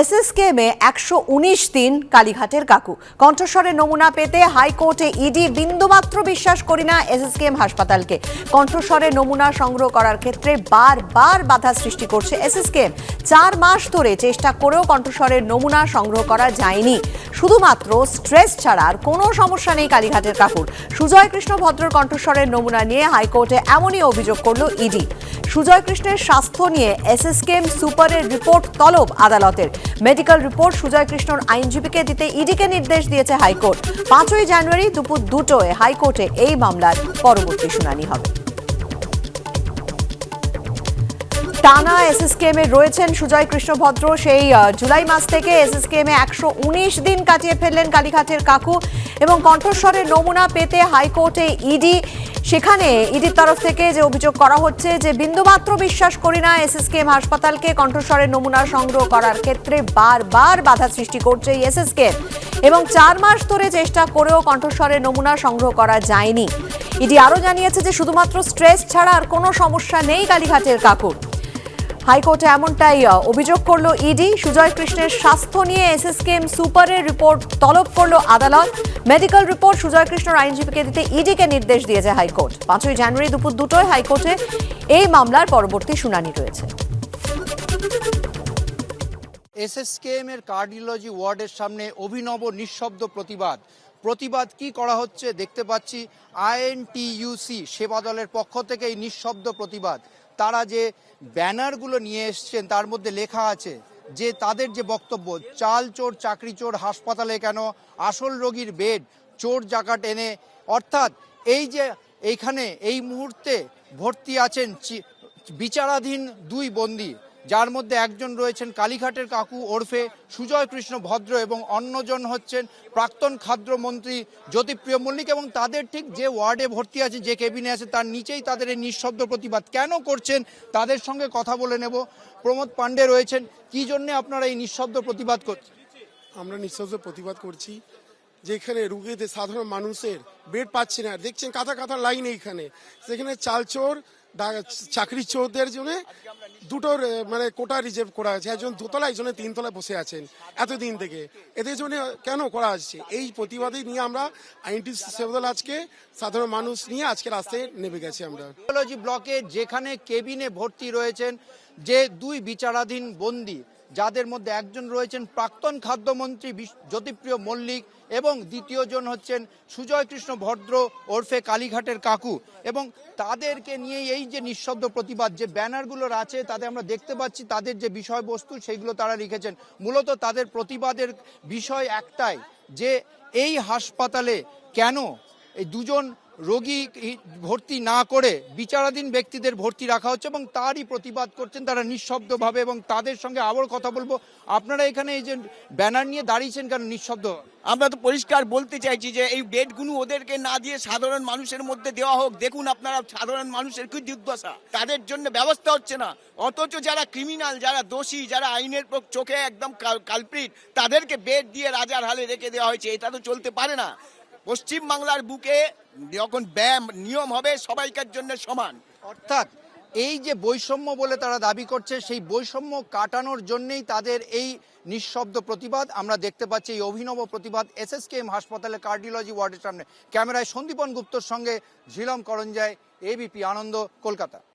এসএসকেএমে একশো উনিশ দিন কালীঘাটের কাকু। কণ্ঠস্বরের নমুনা পেতে হাইকোর্টে ইডি বিন্দুমাত্র বিশ্বাস করি না এসএসকেএম হাসপাতালকে। কণ্ঠস্বরের নমুনা সংগ্রহ করার ক্ষেত্রে বারবার বাধা সৃষ্টি করছে এসএসকেএম চার মাস ধরে চেষ্টা করেও কণ্ঠস্বরের নমুনা সংগ্রহ করা যায়নি। শুধুমাত্র স্ট্রেস ছাড়া আর কোনো সমস্যা নেই কালীঘাটের কাকুর। সুজয় কৃষ্ণ ভদ্রর কণ্ঠস্বরের নমুনা নিয়ে হাইকোর্টে এমনই অভিযোগ করল ইডি। সুজয় কৃষ্ণের স্বাস্থ্য নিয়ে এসএসকেএম সুপারের রিপোর্ট তলব আদালতের। মেডিকেল রিপোর্ট সুজয় কৃষ্ণর আইনজীবীকে দিতে ইডিকে নির্দেশ দিয়েছে হাইকোর্ট। পাঁচই জানুয়ারি দুপুর দুটোয় হাইকোর্টে এই মামলার পরবর্তী শুনানি হবে। টানা এসএসকেএম এ রয়েছেন সুজয় কৃষ্ণভদ্র। সেই জুলাই মাস থেকে এসএসকেএম এ একশো উনিশ দিন কাটিয়ে ফেললেন কালীঘাটের কাকু এবং কণ্ঠস্বরের নমুনা পেতে হাইকোর্টে ইডি। সেখানে ইডির তরফ থেকে যে অভিযোগ করা হচ্ছে যে বিন্দুমাত্র বিশ্বাস করি না এসএসকেএম হাসপাতালকে, কণ্ঠস্বরের নমুনা সংগ্রহ করার ক্ষেত্রে বারবার বাধা সৃষ্টি করছে এই এসএসকেএম এবং চার মাস ধরে চেষ্টা করেও কণ্ঠস্বরের নমুনা সংগ্রহ করা যায়নি। ইডি আরও জানিয়েছে যে শুধুমাত্র স্ট্রেস ছাড়া আর কোনো সমস্যা নেই কালীঘাটের কাকুর। হাইকোর্টে এমনটাই অভিযোগ করল ইডি সুজয় কৃষ্ণের স্বাস্থ্য নিয়ে এসএসকেএম সুপারের রিপোর্ট তলব করল আদালত। মেডিকেল রিপোর্ট সুজয় কৃষ্ণর আইনজীবীকে দিতে ইডিকে নির্দেশ দিয়েছে হাইকোর্ট। পাঁচই জানুয়ারি দুপুর দুটোয় হাইকোর্টে এই মামলার পরবর্তী শুনানি রয়েছে। এসএসকেএম এর কার্ডিওলজি ওয়ার্ডের সামনে অভিনব নিঃশব্দ প্রতিবাদ। প্রতিবাদ কি করা হচ্ছে দেখতে পাচ্ছি। আইএনটিইউসি সেবা দলের পক্ষ থেকে এই নিঃশব্দ প্রতিবাদ। তারা যে ব্যানারগুলো নিয়ে এসছেন, তার মধ্যে লেখা আছে যে তাদের যে বক্তব্য, চাল চোর, চাকরি চোর, হাসপাতালে কেন আসল রোগীর বেড, চোর জাকাট এনে, অর্থাৎ এই যে এইখানে, এই মুহূর্তে ভর্তি আছেন বিচারাধীন দুই বন্দী। যার মধ্যে একজন রয়েছেন কালীঘাটের কাকু ওরফে সুজয় কৃষ্ণ ভদ্র এবং অন্যজন হচ্ছেন প্রাক্তন খাদ্যমন্ত্রী জ্যোতিপ্রিয় মল্লিক এবং তাদের ঠিক যে ওয়ার্ডে ভর্তি আছে, যে কেবিনে আছে, তার নিচেই তাদের এই নিঃশব্দ প্রতিবাদ কেন করছেন তাদের সঙ্গে কথা বলে নেব। প্রমোদ পাণ্ডে রয়েছেন, কি জন্যে আপনারা এই নিঃশব্দ প্রতিবাদ করছেন আমরা নিঃশব্দ প্রতিবাদ করছি, যেখানে রুগীদের, সাধারণ মানুষের বেড পাচ্ছে না। দেখছেন কাঁথা কাঁথা লাইন এইখানে। সেখানে চালচোর চাকরি চোরদের জন্য দুটোর মানে কোটা রিজার্ভ করা আছে একজন দোতলা একজনে তিনতলায় বসে আছেন এতদিন থেকে। এদের জন্য কেন করা হচ্ছে? এই প্রতিবাদে নিয়ে আমরা আইনটি সেবদল আজকে, সাধারণ মানুষ নিয়ে আজকে রাস্তায় নেমে গেছি আমরা। ব্লকে যেখানে কেবিনে ভর্তি রয়েছেন যে দুই বিচারাধীন বন্দী যাদের মধ্যে একজন রয়েছেন প্রাক্তন খাদ্যমন্ত্রী জ্যোতিপ্রিয় মল্লিক এবং দ্বিতীয়জন হচ্ছেন সুজয় কৃষ্ণ ভদ্র ওরফে কালীঘাটের কাকু। এবং তাদেরকে নিয়ে এই যে নিঃশব্দ প্রতিবাদ, যে ব্যানারগুলোর আছে, তাতে আমরা দেখতে পাচ্ছি তাদের যে বিষয়বস্তু সেইগুলো তারা লিখেছেন। মূলত তাদের প্রতিবাদের বিষয় একটাই, যে এই হাসপাতালে কেন এই দুজন রোগী ভর্তি না করে বিচারাধীন ব্যক্তিদের ভর্তি রাখা হচ্ছে এবং তারই প্রতিবাদ করছেন তারা নিঃশব্দভাবে এবং তাদের সঙ্গে আবার কথা বলব। আপনারা এখানে এই যে ব্যানার নিয়ে দাঁড়িয়েছেন কেন নিঃশব্দ? আমরা তো পরিষ্কার বলতে চাইছি যে এই বেডগুলো ওদেরকে না দিয়ে সাধারণ মানুষের মধ্যে দেওয়া হোক। দেখুন আপনারা সাধারণ মানুষের কি দুর্দশা। তাদের জন্য ব্যবস্থা হচ্ছে না। অথচ যারা ক্রিমিনাল যারা দোষী, যারা আইনের চোখে একদম কালপ্রিট তাদেরকে বেড দিয়ে রাজার হালে রেখে দেওয়া হয়েছে। এটা তো চলতে পারে না। পশ্চিম বাংলার বুকে যখন ব্যায়াম নিয়ম হবে সবাইকার জন্য সমান। অর্থাৎ এই যে বৈষম্য বলে তারা দাবি করছে, সেই বৈষম্য কাটানোর জন্যই তাদের এই নিঃশব্দ প্রতিবাদ। আমরা দেখতে পাচ্ছি এই অভিনব প্রতিবাদ এস এস এসএসকেএম হাসপাতালে কার্ডিওলজি ওয়ার্ডের সামনে। ক্যামেরায় সন্দীপন গুপ্তর সঙ্গে ঝিলম করঞ্জায় এবিপি আনন্দ, কলকাতা।